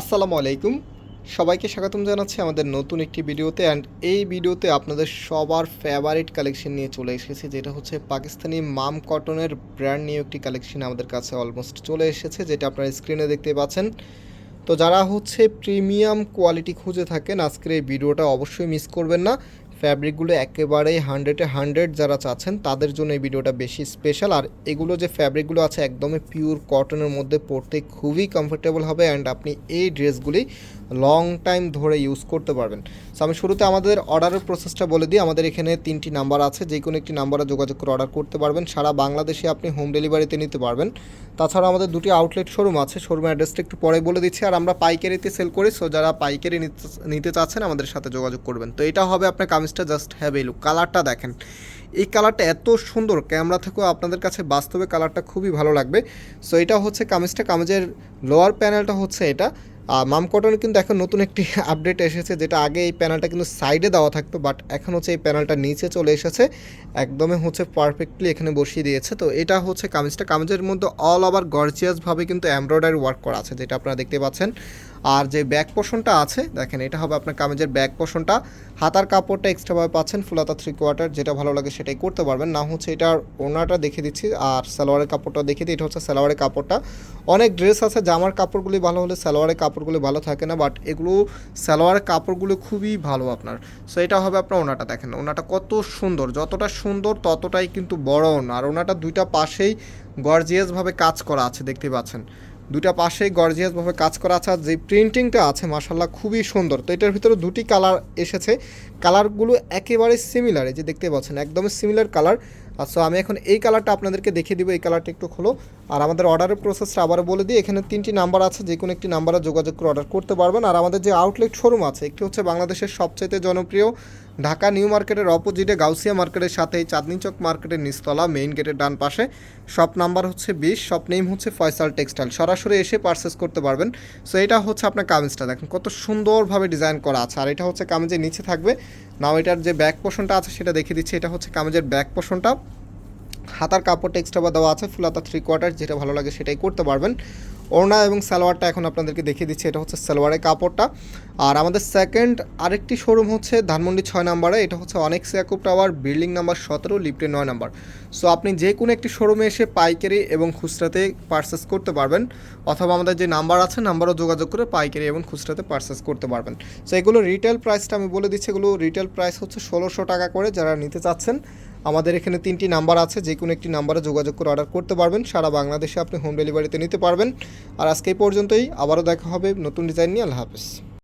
আসসালামু আলাইকুম। সবাইকে স্বাগতম জানাচ্ছি আমাদের নতুন একটি ভিডিওতে অ্যান্ড এই ভিডিওতে আপনাদের সবার ফেভারিট কালেকশন নিয়ে চলে এসেছে, যেটা হচ্ছে পাকিস্তানি মাম কটনের ব্র্যান্ড নিয়ে একটি কালেকশন আমাদের কাছে অলমোস্ট চলে এসেছে, যেটা আপনারা স্ক্রিনে দেখতে পাচ্ছেন। তো যারা হচ্ছে প্রিমিয়াম কোয়ালিটি খুঁজে থাকেন, আজকের এই ভিডিওটা অবশ্যই মিস করবেন না। ফ্যাব্রিকগুলো একেবারেই হান্ড্রেডে হান্ড্রেড যারা চাচ্ছেন, তাদের জন্য এই ভিডিওটা বেশি স্পেশাল আর এগুলো যে ফ্যাব্রিকগুলো আছে, একদমই পিওর কটনের মধ্যে পরতে খুবই কমফোর্টেবল হবে অ্যান্ড আপনি এই ড্রেসগুলি লং টাইম ধরে ইউজ করতে পারবেন। সো আমি শুরুতে আমাদের অর্ডারের প্রসেসটা বলে দিই। আমাদের এখানে তিনটি নাম্বার আছে যে কোনো একটি নাম্বারে যোগাযোগ করে অর্ডার করতে পারবেন। সারা বাংলাদেশে আপনি হোম ডেলিভারিতে নিতে পারবেন। তাছাড়া আমাদের দুটি আউটলেট শোরুম আছে শোরুমের অ্যাড্রেসটা একটু পরে বলে দিচ্ছি। আর আমরা পাইকারিতে সেল করি সো যারা পাইকারি নিতে- চাচ্ছেন আমাদের সাথে যোগাযোগ করবেন। তো এটা হবে আপনার কামিজটা জাস্ট হ্যাভ লুক কালারটা দেখেন। এই কালারটা এত সুন্দর ক্যামেরা থেকেও আপনাদের কাছে বাস্তবে কালারটা খুবই ভালো লাগবে। সো এটা হচ্ছে কামিজটা, কামিজের লোয়ার প্যানেলটা হচ্ছে এটা। মাম কটন কিন্তু এখন নতুন একটি আপডেট এসেছে, যেটা আগে এই প্যানেলটা কিন্তু সাইডে দেওয়া থাকতো বাট এখন হচ্ছে এই প্যানেলটা নিচে চলে এসেছে, একদমই হচ্ছে পারফেক্টলি এখানে বসিয়ে দিয়েছে। তো এটা হচ্ছে কামিজটা, কামিজের মধ্যে অল ওভার গর্জিয়াসভাবে কিন্তু এমব্রয়ডারি ওয়ার্ক করা আছে, যেটা আপনারা দেখতে পাচ্ছেন। আর যে ব্যাক পোর্শনটা আছে, দেখেন এটা হবে আপনার কামিজের ব্যাক পোর্শনটা হাতার কাপড়টা এক্সট্রাভাবে পাচ্ছেন ফুলাতা থ্রি কোয়ার্টার যেটা ভালো লাগে সেটাই করতে পারবেন। না হচ্ছে এটার ওনাটা দেখে দিচ্ছি, আর সালোয়ারের কাপড়টা দেখে দিই, এটা হচ্ছে সালোয়ারের কাপড়টা। অনেক ড্রেস আছে, জামার কাপড়গুলি ভালো হলে সালোয়ারের কাপড়গুলি ভালো থাকে না বাট এগুলো সালোয়ারের কাপড়গুলো খুবই ভালো আপনার। সো এটা হবে আপনার ওনাটা, দেখেন ওনাটা কত সুন্দর। যতটা সুন্দর, ততটাই কিন্তু বড় ওনা। আর ওনাটা দুইটা পাশেই গর্জিয়াসভাবে কাজ করা আছে, দেখতে পাচ্ছেন। দুইটা পাশেই গর্জিয়াসভাবে কাজ করা আছে আর যে প্রিন্টিংটা আছে মাসাল্লাহ খুবই সুন্দর। তো এটার ভিতরে দুটি কালার এসেছে। কালারগুলো একেবারে সিমিলার যে দেখতে পাচ্ছেন একদমই সিমিলার কালার সো আমি এখন এই কালারটা আপনাদেরকে দেখিয়ে দিব, এই কালারটা একটু খোলো। আর আমাদের অর্ডারের প্রসেসটা আবারও বলে দিই, এখানে তিনটি নাম্বার আছে, যে কোনো একটি নাম্বারে যোগাযোগ করে অর্ডার করতে পারবেন। আর আমাদের যে আউটলেট শোরুম আছে, একটি হচ্ছে বাংলাদেশের সবচাইতে জনপ্রিয় ঢাকা নিউ মার্কেটের অপোজিটে গাউসিয়া মার্কেটের সাথে চাঁদনি চক মার্কেটের নিচতলা মেইন গেটের ডান পাশে। শপ নাম্বার হচ্ছে বিশ, শপ নেম হচ্ছে ফয়সাল টেক্সটাইল। সরাসরি এসে পারচেস করতে পারবেন। সো এটা হচ্ছে আপনার কামিজটা। দেখেন, কত সুন্দরভাবে ডিজাইন করা আছে। আর এটা হচ্ছে কামিজের নিচে থাকবে। নাও এটার যে ব্যাক পোর্শনটা আছে, সেটা দেখিয়ে দিচ্ছি। এটা হচ্ছে কামিজের ব্যাক পোর্শনটা হাতার কাপড়টা এক্সট্রা দেওয়া আছে, ফুলাতা থ্রি কোয়ার্টার যেটা ভালো লাগে সেটাই করতে পারবেন। ওড়না এবং সালোয়ারটা এখন আপনাদেরকে দেখিয়ে দিচ্ছি, এটা হচ্ছে সালোয়ারের কাপড়টা। আর আমাদের সেকেন্ড আরেকটি শোরুম হচ্ছে ধানমন্ডি ছয় নাম্বারে, এটা হচ্ছে অনেক সিয়াকুব টাওয়ার বিল্ডিং নাম্বার সতেরো লিফটে নয় নাম্বার। সো আপনি যে কোনো একটি শোরুমে এসে পাইকারি এবং খুচরাতে পারচেস করতে পারবেন, অথবা আমাদের যে নাম্বার আছে নাম্বারও যোগাযোগ করে পাইকারি এবং খুচরাতে পারচেস করতে পারবেন। সো এগুলো রিটেল প্রাইসটা আমি বলে দিচ্ছি, এগুলো রিটেল প্রাইস হচ্ছে ষোলোশো টাকা করে যারা নিতে চাচ্ছেন আমাদের এখানে তিনটি নাম্বার আছে, যে কোনো একটি নাম্বারে যোগাযোগ করে অর্ডার করতে পারবেন। সারা বাংলাদেশে আপনি হোম ডেলিভারিতে নিতে পারবেন। আর আজকে এই পর্যন্তই, আবারও দেখা হবে নতুন ডিজাইন নিয়ে। আল্লাহ হাফেজ।